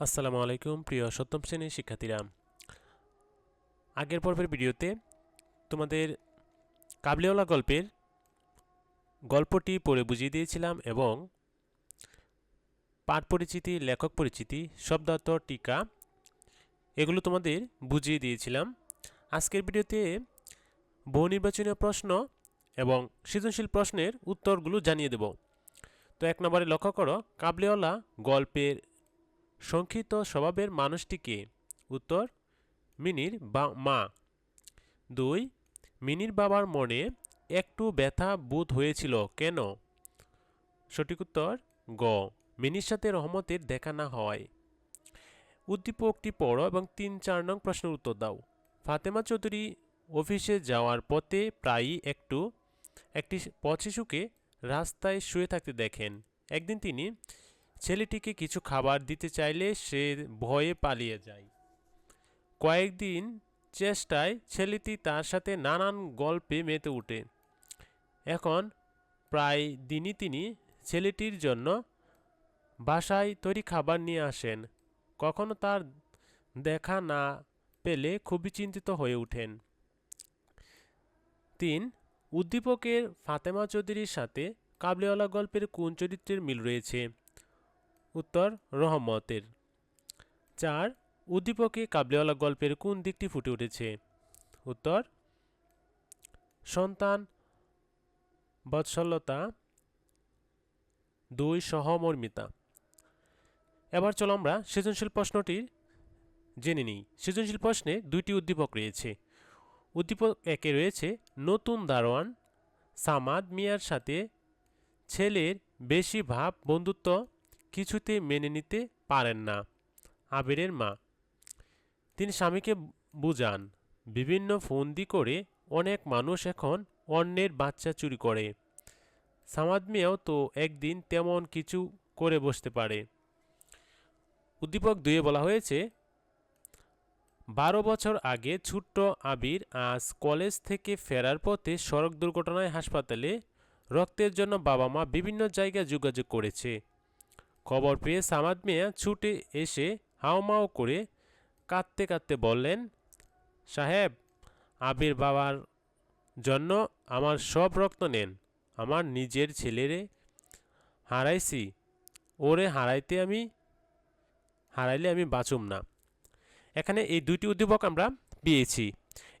আসসালামু আলাইকুম, প্রিয় সপ্তম শ্রেণির শিক্ষার্থীরা। আগের পর্বের ভিডিওতে তোমাদের কাবলিওয়ালা গল্পের গল্পটি পড়ে বুঝিয়ে দিয়েছিলাম এবং পাঠ পরিচিতি, লেখক পরিচিতি, শব্দার্থ, টিকা, এগুলো তোমাদের বুঝিয়ে দিয়েছিলাম। আজকের ভিডিওতে বহু নির্বাচনীয় প্রশ্ন এবং সৃজনশীল প্রশ্নের উত্তরগুলো জানিয়ে দেব। তো এক নম্বরে লক্ষ্য করো, কাবলিওয়ালা গল্পের সংক্ষিপ্ত স্বভাবের মানুষটিকে। উত্তর, মিনির বা মা। দুই, মিনির বাবার মনে একটু ব্যথা বোধ হয়েছিল। কেন? সঠিক উত্তর, গ, মিনির সাথে রহমতের দেখা না হওয়ায়। উদ্দীপকটি পড়ো এবং তিন চার নং প্রশ্নের উত্তর দাও। ফাতেমা চৌধুরী অফিসে যাওয়ার পথে প্রায়ই একটু, একটি পথ শিশুকে রাস্তায় শুয়ে থাকতে দেখেন। একদিন তিনি ছেলেটিকে কিছু খাবার দিতে চাইলে সে ভয়ে পালিয়ে যায়। কয়েকদিন চেষ্টায় ছেলেটি তার সাথে নানান গল্পে মেতে ওঠে। এখন প্রায় দিনই তিনি ছেলেটির জন্য বাসায় তৈরি খাবার নিয়ে আসেন। কখনো তার দেখা না পেলে খুবই চিন্তিত হয়ে ওঠেন। তিন, উদ্দীপকের ফাতেমা চৌধুরীর সাথে কাবলিওয়ালা গল্পের কোন চরিত্রের মিল রয়েছে? উত্তর, রহমতের। চার, উদ্দীপকে কাবলিওয়ালা গল্পের কোন দিকটি ফুটে উঠেছে? উত্তর, সন্তান, বৎসলতা, দুই, সহমর্মিতা। এবার চলো আমরা সৃজনশীল প্রশ্নটির জেনে নিই। সৃজনশীল প্রশ্নে দুইটি উদ্দীপক রয়েছে। উদ্দীপক একে রয়েছে নতুন দারোয়ান, সামাদ মিয়ার সাথে ছেলের বেশি ভাব বন্ধুত্ব কিছুতে মেনে নিতে পারেন না। আবিরের মা। তিনি স্বামীকে বুঝান, বিভিন্ন ফন্দি করে অনেক মানুষ এখন অন্যের বাচ্চা চুরি করে। সামাদ মিয়াও তো একদিন তেমন কিছু করে বসতে পারে। উদ্দীপক দুয়ে বলা হয়েছে, বারো বছর আগে ছোট্ট আবির আজ কলেজ থেকে ফেরার পথে সড়ক দুর্ঘটনায় হাসপাতালে রক্তের জন্য বাবা মা বিভিন্ন জায়গায় যোগাযোগ করেছে। খবর পেয়ে সামাদ মিয়া ছুটে এসে হাওমাও করে কাঁদতে কাঁদতে বললেন, সাহেব, আবির বাবার জন্য আমার সব রক্ত নেন। আমার নিজের ছেলেরে হারাইছি। ওরে হারাইতে আমি, হারাইলে আমি বাঁচুম না। এখানে এই দুইটি উদ্দীপক আমরা পেয়েছি।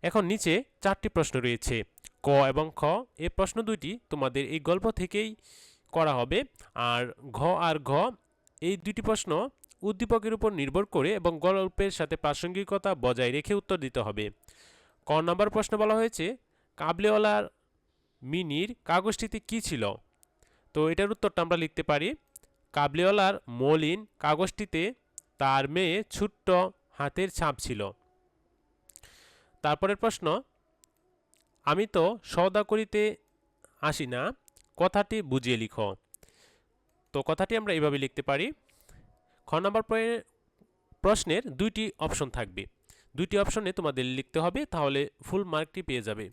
এখন নিচে চারটি প্রশ্ন রয়েছে। ক এবং খ এই প্রশ্ন দুইটি তোমাদের এই গল্প থেকেই করা হবে। আর ঘ আর ঘ এই দুটি প্রশ্ন উদ্দীপকের উপর নির্ভর করে এবং গল্পের সাথে প্রাসঙ্গিকতা বজায় রেখে উত্তর দিতে হবে। ক নম্বর প্রশ্ন বলা হয়েছে, কাবলেওয়ালার মিনির কাগজটিতে কি ছিল? তো এটার উত্তরটা আমরা লিখতে পারি, কাবলিওয়ালার মলিন কাগজটিতে তার মেয়ে ছোট্ট হাতের ছাপ ছিল। তারপরের প্রশ্ন, আমি তো সওদা করিতে আসি না কথাটি বুঝিয়ে লিখো। তো কথাটি আমরা এইভাবে লিখতে পারি। খ নম্বর প্রশ্নের দুইটি অপশন থাকবে। দুইটি অপশনে তোমাদের লিখতে হবে, তাহলে ফুল মার্কটি পেয়ে যাবে।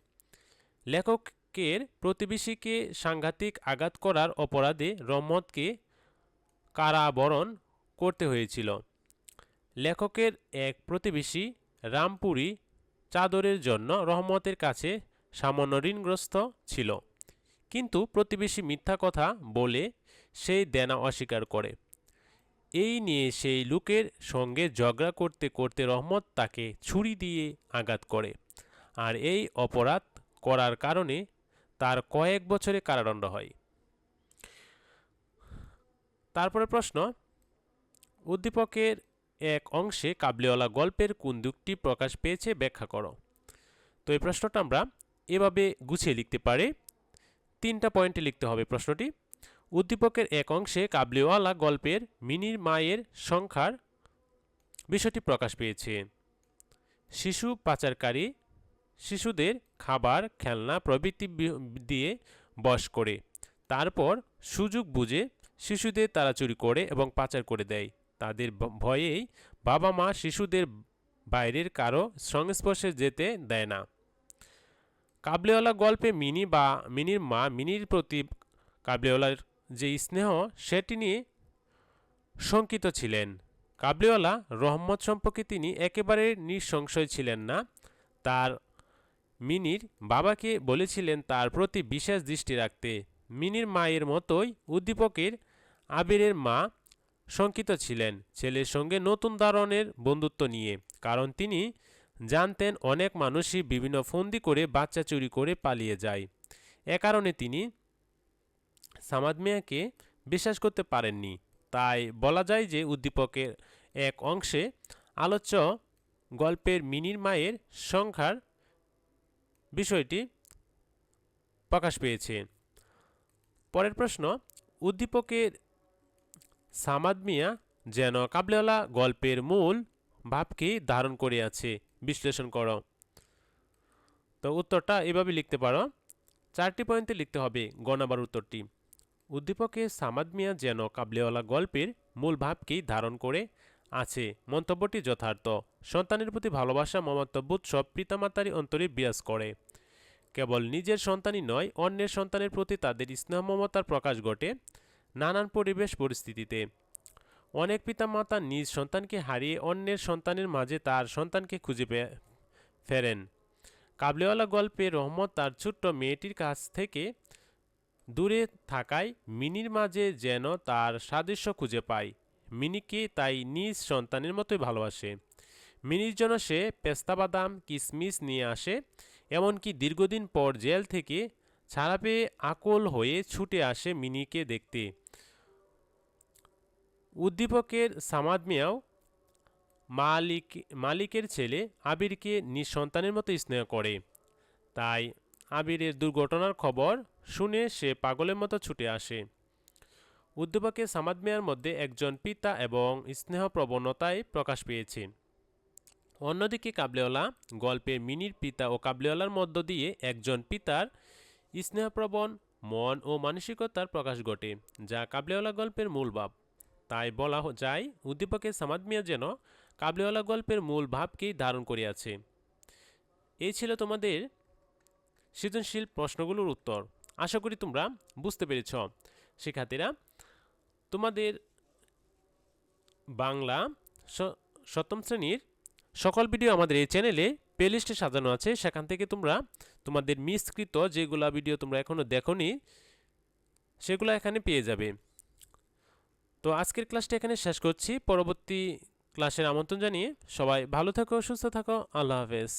লেখকের প্রতিবেশীকে সাংঘাতিক আঘাত করার অপরাধে রহমতকে কারাবরণ করতে হয়েছিল। লেখকের এক প্রতিবেশী রামপুরি চাদরের জন্য রহমতের কাছে সামান্য ঋণগ্রস্ত ছিল। কিন্তু প্রতিবেশী মিথ্যা কথা বলে সেই দেনা অস্বীকার করে। এই নিয়ে সেই লোকের সঙ্গে ঝগড়া করতে করতে রহমত তাকে ছুরি দিয়ে আঘাত করে। আর এই অপরাধ করার কারণে তার কয়েক বছরে কারাদণ্ড হয়। তারপরে প্রশ্ন, উদ্দীপকের এক অংশে কাবলিওয়ালা গল্পের কোন দিকটি প্রকাশ পেয়েছে ব্যাখ্যা করো। তো এই প্রশ্নটা আমরা এভাবে গুছিয়ে লিখতে পারি। তিনটা পয়েন্টে লিখতে হবে প্রশ্নটি। উদ্দীপকের এক অংশে কাবলিওয়ালা গল্পের মিনির মায়ের সংখ্যার বিষয়টি প্রকাশ পেয়েছে। শিশু পাচারকারী শিশুদের খাবার, খেলনা প্রভৃতি দিয়ে বশ করে। তারপর সুযোগ বুঝে শিশুদের তারা চুরি করে এবং পাচার করে দেয়। তাদের ভয়েই বাবা মা শিশুদের বাইরের কারও সংস্পর্শে যেতে দেয় না। কাবলেওয়ালা গল্পে মিনি বা মিনির মা মিনির প্রতি কাবলেওয়ালার যে স্নেহ, সেটি নিয়ে শঙ্কিত ছিলেন। কাবলিওয়ালা রহমত সম্পর্কে তিনি একেবারে নিঃসংশয় ছিলেন না। তার মিনির বাবাকে বলেছিলেন তার প্রতি বিশেষ দৃষ্টি রাখতে। মিনির মায়ের মতোই উদ্দীপকের আবিরের মা শঙ্কিত ছিলেন, ছেলের সঙ্গে নতুন ধরনের বন্ধুত্ব নিয়ে। কারণ তিনি জানতেন অনেক মানুষই বিভিন্ন ফন্দি করে বাচ্চা চুরি করে পালিয়ে যায়। এ কারণে তিনি সামাদ মিয়াকে বিশ্বাস করতে পারেননি। তাই বলা যায় যে উদ্দীপকের এক অংশে আলোচ্য গল্পের মিনির মায়ের সংখ্যার বিষয়টি প্রকাশ পেয়েছে। পরের প্রশ্ন, উদ্দীপকের সামাদ মিয়া যেন কাবলেওয়ালা গল্পের মূল ভাবকে ধারণ করে আছে। বিশ্লেষণ করো। তো উত্তরটা এভাবে লিখতে পারো। চারটি পয়েন্টে লিখতে হবে গণাবার উত্তরটি। উদ্দীপকে সামাদ মিয়া যেন কাবলেওয়ালা গল্পের মূল ভাবকেই ধারণ করে আছে। মন্তব্যটি যথার্থ। সন্তানের প্রতি ভালোবাসা মমত্ববোধ সব পিতামাতারই অন্তরে বিরাজ করে। কেবল নিজের সন্তানই নয়, অন্যের সন্তানের প্রতি তাদের স্নেহ মমতার প্রকাশ ঘটে নানান পরিবেশ পরিস্থিতিতে অনেক পিতামাতা নিজ সন্তানকে হারিয়ে অন্যের সন্তানের মাঝে তার সন্তানকে খুঁজে ফেরেন। কাবলেওয়ালা গল্পে রহমত তার ছোট্ট মেয়েটির কাছ থেকে দূরে থাকায় মিনির মাঝে যেন তার সাদৃশ্য খুঁজে পায়। মিনিকে তাই নিজ সন্তানের মতোই ভালোবাসে। মিনির জন্য সে পেস্তা বাদাম, কিসমিস নিয়ে আসে, এমনকি দীর্ঘদিন পর জেল থেকে ছাড়া পেয়ে আকল হয়ে ছুটে আসে মিনিকে দেখতে। উদ্দীপকের সামাদ মিয়াও মালিক, মালিকের ছেলে আবিরকে নিজ সন্তানের মতো স্নেহ করে। তাই আবিরের দুর্ঘটনার খবর শুনে সে পাগলের মতো ছুটে আসে। উদ্দীপকে সামাদ মিয়ার মধ্যে একজন পিতা এবং স্নেহ প্রবণতায় প্রকাশ পেয়েছে। অন্যদিকে কাবলেওয়ালা গল্পে মিনির পিতা ও কাবলেওয়ালার মধ্য দিয়ে একজন পিতার স্নেহপ্রবণ মন ও মানসিকতার প্রকাশ ঘটে, যা কাবলেওয়ালা গল্পের মূল ভাব। তাই বলা যায়, উদ্দীপকের সামাদ মিয়া যেন কাবলেওয়ালা গল্পের মূল ভাবকেই ধারণ করিয়াছে। এই ছিল তোমাদের সৃজনশীল প্রশ্নগুলোর উত্তর। আশা করি তোমরা বুঝতে পেরেছ। শিক্ষার্থীরা, তোমাদের বাংলা সপ্তম শ্রেণির সকল ভিডিও আমাদের এই চ্যানেলে প্লেলিস্টে সাজানো আছে। সেখান থেকে তোমরা তোমাদের মিসকৃত যেগুলা ভিডিও তোমরা এখনও দেখোনি, সেগুলো এখানে পেয়ে যাবে। তো আজকের ক্লাসটা এখানে শেষ করছি। পরবর্তী ক্লাসের আমন্ত্রণ জানিয়ে সবাই ভালো থাকো, সুস্থ থাকো। আল্লাহ হাফেজ।